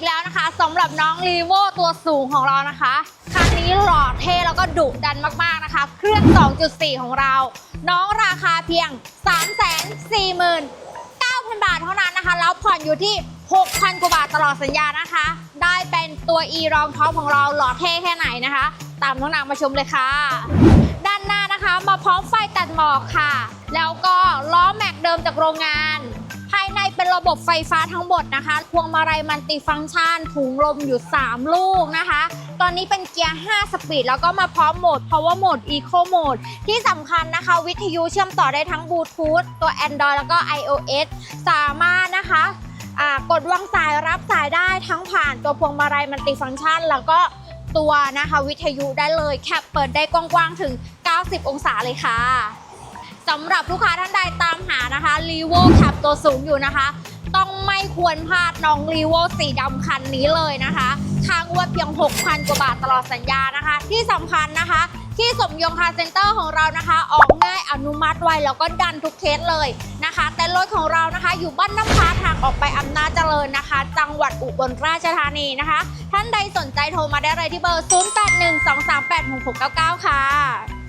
กแล้วนะคะสำหรับน้องรีโวตัวสูงของเรานะคะคันนี้หล่อเท่แล้วก็ดุดันมากๆนะคะ เครื่อง 2.4 ของเรา น้องราคาเพียง 349,000 บาทเท่านั้นนะคะแล้วผ่อนอยู่ที่ 6,000 กว่าบาทตลอดสัญญานะคะ ได้เป็นตัว e รองท็อปของเราหล่อเท่แค่ไหนนะคะ ตามน้องนางมาชมเลยค่ะ ด้านหน้านะคะมาพร้อมไฟตัดหมอกค่ะ แล้วก็ล้อแม็กเดิมจากโรงงานภายในเป็น ระบบไฟฟ้าทั้งหมดนะคะ พวงมาลัยมันติฟังก์ชัน ถุงลมอยู่ 3 ลูกนะคะ ตอนนี้เป็นเกียร์ 5 สปีด แล้วก็มาพร้อมโหมด power mode eco mode ที่สำคัญนะคะ วิทยุเชื่อมต่อได้ทั้งบลูทูธตัว Android แล้วก็ iOS สามารถนะคะกดวางสายรับสายได้ทั้งผ่านตัวพวงมาลัยมันติฟังก์ชัน แล้วก็ตัวนะคะวิทยุได้เลยแคปเปิดได้กว้างๆถึง 90 องศาเลยค่ะ สำหรับลูกค้าท่านใดตามหานะคะ r e v o Cap ตัวสูงอยู่นะคะ ต้องไม่ควรพลาดน้อง r e v o สีดำคันนี้เลยนะคะค้างงวดเพียง 6,000 กว่าบาทตลอดสัญญานะคะ ที่สำคัญนะคะ ที่สมยงคาเซ็นเตอร์ของเรานะคะ ออกง่ายอนุมัติไวแล้วก็ดันทุกเคสเลยนะคะ แต่รถของเรานะคะ อยู่บ้านน้ำพาทางออกไปอำนาจเจริญนะคะ จังหวัดอุบลราชธานีนะคะ ท่านใดสนใจโทรมาได้เลยที่เบอร์ 0812386699 ค่ะ